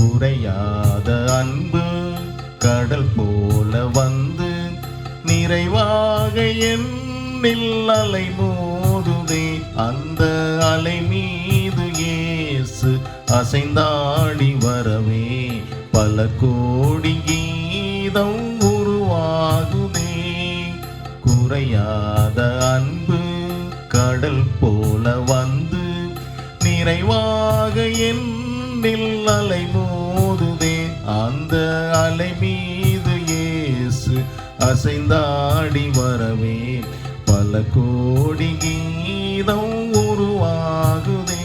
குறையாத அன்பு கடல் போல வந்து நிறைவாக என்னில் அலை மோதுதே. அந்த அலை மீது ஏசு அசைந்தாடி வரவே. பல கோடி கீதம் உருவாகுதே. குறையாத அன்பு கடல் போல வந்து நிறைவாக என்னில் அலை அந்த அலை மீது இயேசு அசைந்தாடி வரவே. பல கோடி கீதம் உருவாகுதே.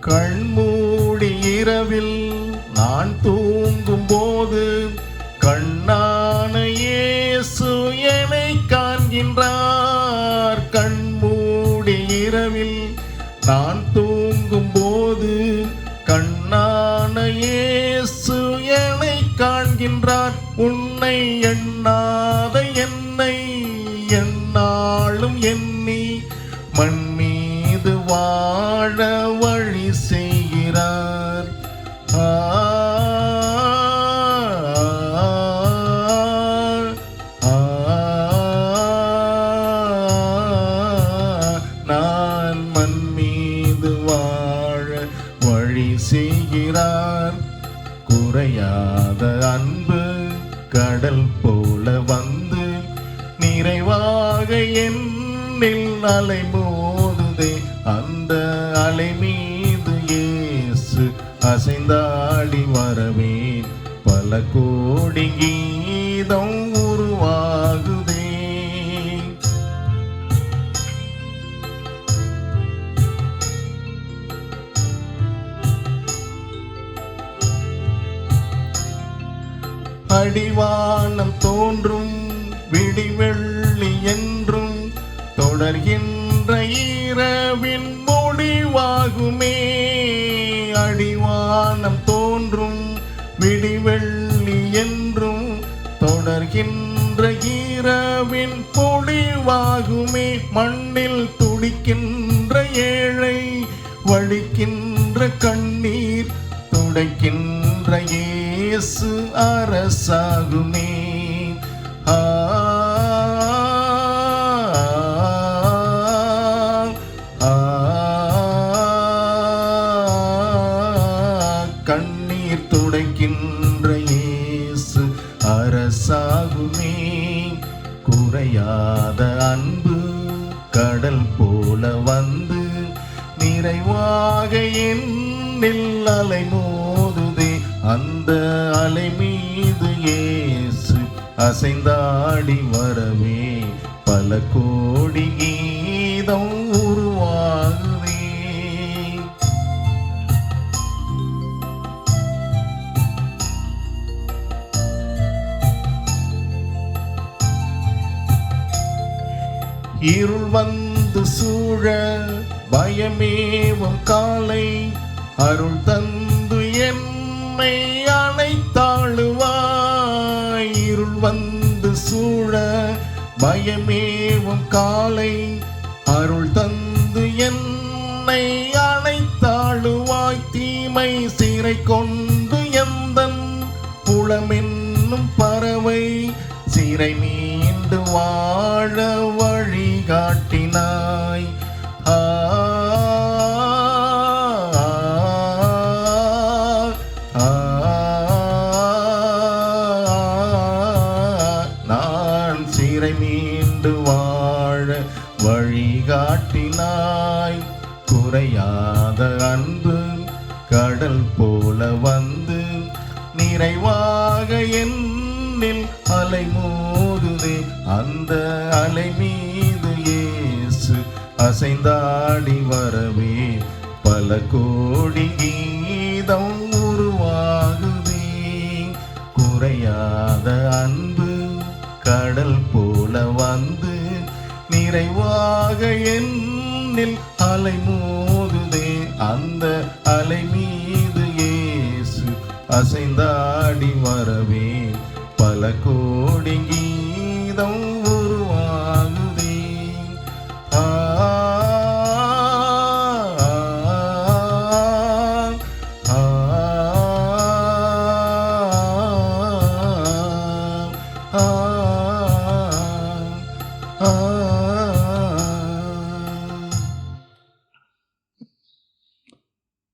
கண்மூடி இரவில் நான் தூங்கும் போது கண்ணா காண்கின்றார் கண்மூடி இரவில் நான் தூங்கும் போது கண்ணான இயேசு என்னை காண்கின்றார். உன்னை எண்ணாத என்னை என்னாலும் எண்ணி மண் மீது வாழ வழி செய் குறையாத அன்பு கடல் போல வந்து நிறைவாக என்னில் அலை மோதுதே. அந்த அலை மீது இயேசு அசைந்தாடி வரவே பல கோடி கீதம் அடிவானம் தோன்றும் விடிவெள்ளி என்றும் தொடர்கின்ற இரவின் முடிவாகுமே. அடிவானம் தோன்றும் விடிவெள்ளி என்றும் தொடர்கின்ற இரவின் பொழிவாகுமே மண்ணில் துடிக்கின்ற ஏழை வழிக்கின்ற கண்ணீர் துடைக்கின்ற ஏ இயேசு அரசாகுமே கண்ணீர் துடைக்கின்ற இயேசு அரசாகுமே குறையாத அன்பு கடல் போல வந்து நிறைவாக என்னில் அலைமோ அந்த அலை மீது ஏசு அசைந்தாடி வரவே பல கோடி கீதம் உருவாகுதே. இருள் வந்து சூழ பயமேவும் காலை அருள் தந்து என்னை அணைத்தாளுவாய். இருள் வந்து சூழ பயமேவும் காலை. அருள் தந்து என்னை அணைத்தாளுவாய். தீமை சிறை கொண்டு எந்தன் புலமென்னும் பறவை. சிறை மீண்டு வாழ வழிகாட்டினாய் நான் சிறை மீண்டு வாழ வழிகாட்டினாய். குறையாத அன்பு கடல் போல வந்து நிறைவாக என்னில் அலை மோதுதே. அந்த அலை மீது ஏசு அசைந்தாடி வரவே. பல கோடி கீதம் குறையாத அன்பு கடல் போல வந்து நிறைவாக என்னில் அலை மோதுதே. அந்த அலை மீது ஏசு அசைந்தாடி வரவே. பல கோடி கீதம்